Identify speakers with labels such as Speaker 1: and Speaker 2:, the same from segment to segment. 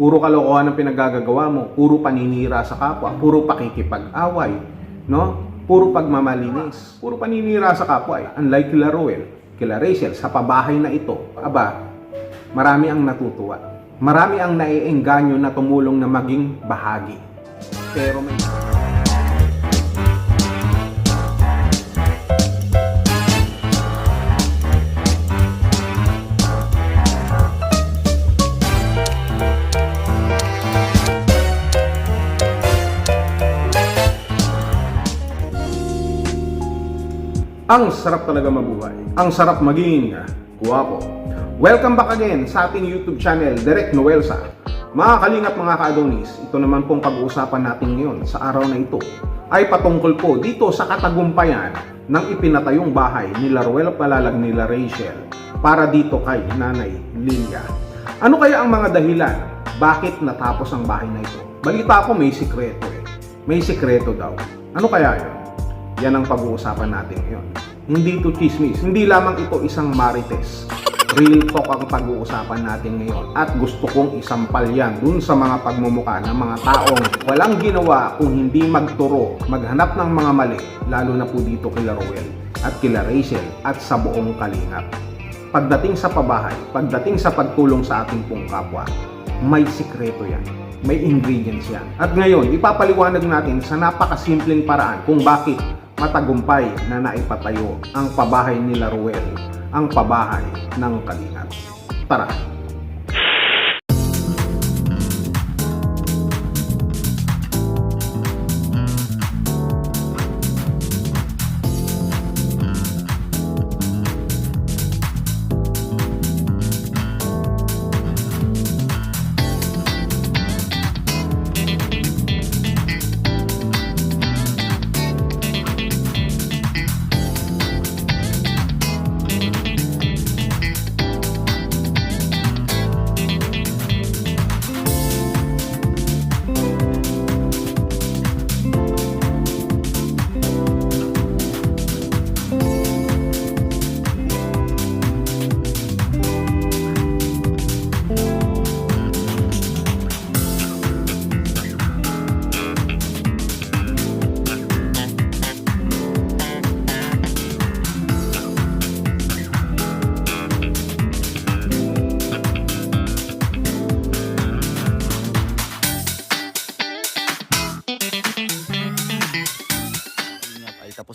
Speaker 1: Puro kalokohan ang pinagagagawa mo, puro paninira sa kapwa, puro pakikipag-away, no? Puro pagmamalinis, puro paninira sa kapwa. eh. Unlike kila Ruel, kila Rachel, sa pabahay na ito, aba, marami ang natutuwa. Marami ang naiengganyo na tumulong na maging bahagi. Pero may... Ang sarap talaga mabuhay. Ang sarap maging guwapo. Welcome back again sa ating YouTube channel, Direct Noelsa. Mga kalingap mga ka-adonis, ito naman pong pag-uusapan natin ngayon sa araw na ito ay patungkol po dito sa katagumpayan ng ipinatayong bahay ni Ruel Palalag nila Rachel para dito kay Nanay Lilia. Ano kaya ang mga dahilan bakit natapos ang bahay na ito? Balita ko may sikreto eh. May sikreto daw. Ano kaya yun? Yan ang pag-uusapan natin ngayon. Hindi ito chismis. Hindi lamang ito isang marites. Real talk ang pag-uusapan natin ngayon. At gusto kong isampal yan dun sa mga pagmumuka ng mga taong walang ginawa kung hindi magturo, maghanap ng mga mali, lalo na po dito kila Roel at kila Rachel at sa buong kalingap. Pagdating sa pabahay, pagdating sa pagtulong sa ating pong kapwa, may sikreto yan. May ingredients yan. At ngayon, ipapaliwanag natin sa napakasimpleng paraan kung bakit matagumpay na naipatayo ang pabahay nila Ruel, ang pabahay ng Kalingat. Tara!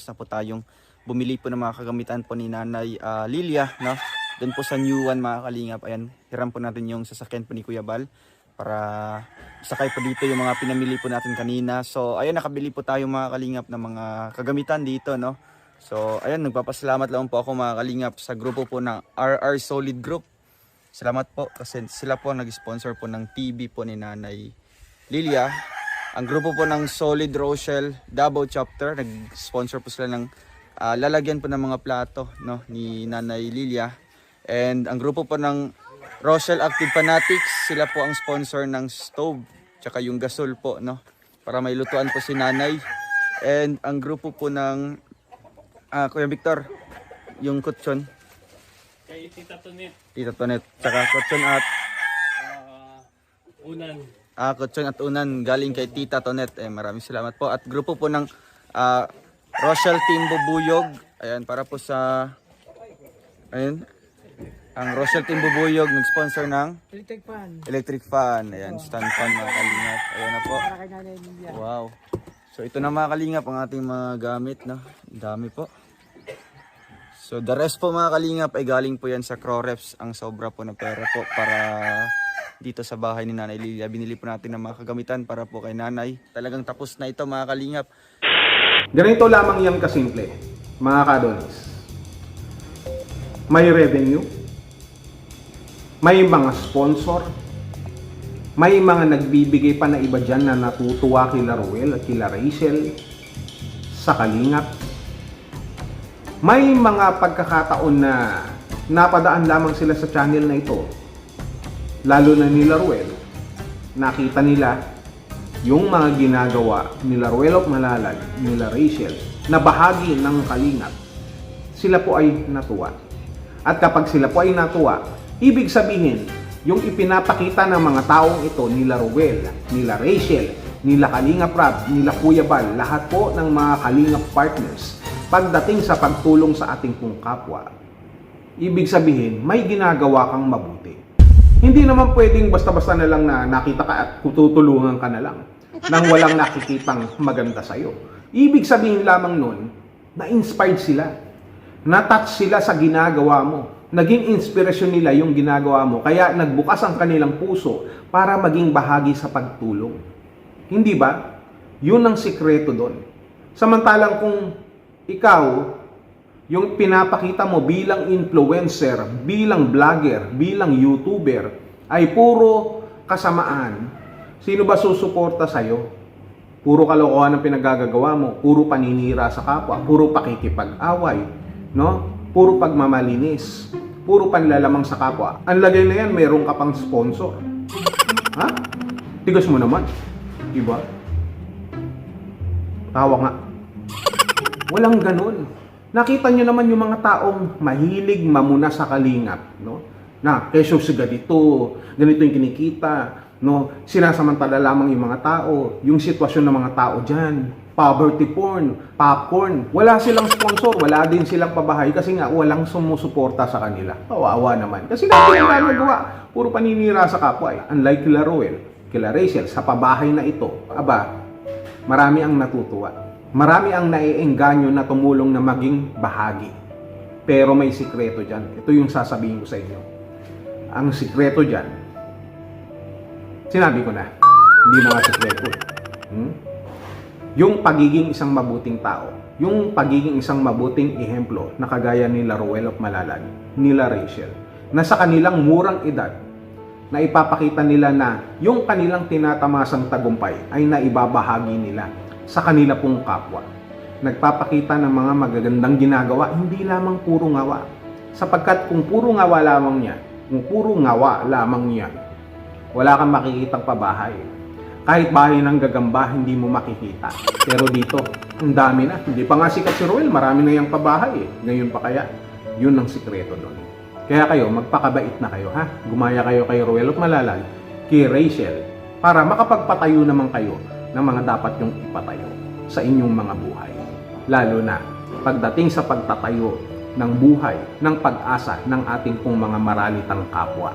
Speaker 2: Tapos na po tayong bumili po ng mga kagamitan po ni Nanay ah, Lilia, no? Doon po sa New One mga kalingap, ayan, hiram po natin yung sasakyan po ni Kuya Bal para sakay po dito yung mga pinamili po natin kanina. So, ayan, nakabili po tayo mga kalingap ng mga kagamitan dito, no? So, ayan, nagpapasalamat lang po ako mga kalingap sa grupo po ng RR Solid Group. Salamat po kasi sila po ang nag-sponsor po ng TV po ni Nanay Lilia. Ang grupo po ng Solid Rochelle Davao Chapter, nag-sponsor po sila ng ah, lalagyan po ng mga plato no, ni Nanay Lilia. And ang grupo po ng Rochelle Active Fanatics, sila po ang sponsor ng stove, tsaka yung gasol po, no, para may lutuan po si Nanay. And ang grupo po ng ah, Kuya Victor, yung kutsyon,
Speaker 3: Kay Tita Tonet,
Speaker 2: Tita Tonet, tsaka kutsyon at
Speaker 3: ah, unan.
Speaker 2: Ah, kutsyon at unan galing kay Tita Tonet. Eh, maraming salamat po. At grupo po ng ah, Rochelle Team Bubuyog. Ayan, para po sa... Ayan. Ang Rochelle Team Bubuyog nag-sponsor ng
Speaker 4: Electric fan.
Speaker 2: electric fan. Ayan, stand fan mga kalingap. Ayan na po. Wow. So ito na mga kalingap ang ating mga gamit. No? Dami po. So the rest po mga kalingap ay galing po yan sa Croreps. Ang sobra po na pera po para dito sa bahay ni Nanay Lilia. Binili po natin ng mga kagamitan para po kay Nanay. Talagang tapos na ito mga kalingap.
Speaker 1: Ganito lamang yan kasimple, mga kadonis. May revenue, may mga sponsor, may mga nagbibigay pa na iba dyan na natutuwa kila Ruel at kila Rachel sa kalingap. May mga pagkakataon na napadaan lamang sila sa channel na ito, lalo na nila Ruel, nakita nila yung mga ginagawa nila Ruel of Malalag, nila Rachel, na bahagi ng kalingap, sila po ay natuwa. At kapag sila po ay natuwa, ibig sabihin, yung ipinapakita ng mga taong ito nila Ruel, nila Rachel, nila Kalinga Prab, nila Kuya Bal, lahat po ng mga Kalinga partners pagdating sa pagtulong sa ating pong kapwa. Ibig sabihin, may ginagawa kang mabuti. Hindi naman pwedeng basta-basta na lang na nakita ka at tutulungan ka na lang nang walang nakikitang maganda sa'yo. Ibig sabihin lamang nun, na-inspired sila. Na-touch sila sa ginagawa mo. Naging inspirasyon nila yung ginagawa mo. Kaya nagbukas ang kanilang puso para maging bahagi sa pagtulong. Hindi ba? Yun ang sikreto doon. Samantalang kung ikaw, yung pinapakita mo bilang influencer, bilang vlogger, bilang YouTuber, ay puro kasamaan, sino ba susuporta sa'yo? Puro kalokohan ang pinagagagawa mo, puro paninira sa kapwa, puro pakikipag-away, no? Puro pagmamalinis, puro panlalamang sa kapwa. Ang lagay na yan, meron ka pang sponsor. Ha? Tigas mo naman. Diba? Tawa nga. Walang ganun. Nakita nyo naman yung mga taong mahilig mamuna sa kalingap, no? Na, keso si ganito, ganito yung kinikita, no? Sinasamantala lamang yung mga tao, yung sitwasyon ng mga tao dyan, poverty porn, popcorn. Wala silang sponsor, wala din silang pabahay kasi nga walang sumusuporta sa kanila. Kawawa naman. Kasi dati ang ginagawa, puro paninira sa kapwa. Eh. Unlike kila Roel, kila Rachel, sa pabahay na ito, aba, marami ang natutuwa. Marami ang naiengganyo na tumulong na maging bahagi. Pero may sikreto dyan. Ito yung sasabihin ko sa inyo. Ang sikreto dyan, sinabi ko na, hindi na sikreto. eh. Hmm? Yung pagiging isang mabuting tao, yung pagiging isang mabuting ehemplo na kagaya nila Roel of Malalag, nila Rachel, na sa kanilang murang edad, na ipapakita nila na yung kanilang tinatamasang tagumpay ay naibabahagi nila sa kanila pong kapwa. Nagpapakita ng mga magagandang ginagawa, hindi lamang puro ngawa. Sapagkat kung puro ngawa lamang niya, kung puro ngawa lamang niya, wala kang makikitang pabahay. Kahit bahay ng gagamba, hindi mo makikita. Pero dito, ang dami na. Hindi pa nga sikat si Roel, marami na yung pabahay eh. Ngayon pa kaya, yun ang sikreto doon. Kaya kayo, magpakabait na kayo ha. Gumaya kayo kay Roel at Malalag, kay Rachel, para makapagpatayo naman kayo ng mga dapat yung ipatayo sa inyong mga buhay. Lalo na pagdating sa pagtatayo ng buhay, ng pag-asa ng ating pong mga maralitang kapwa.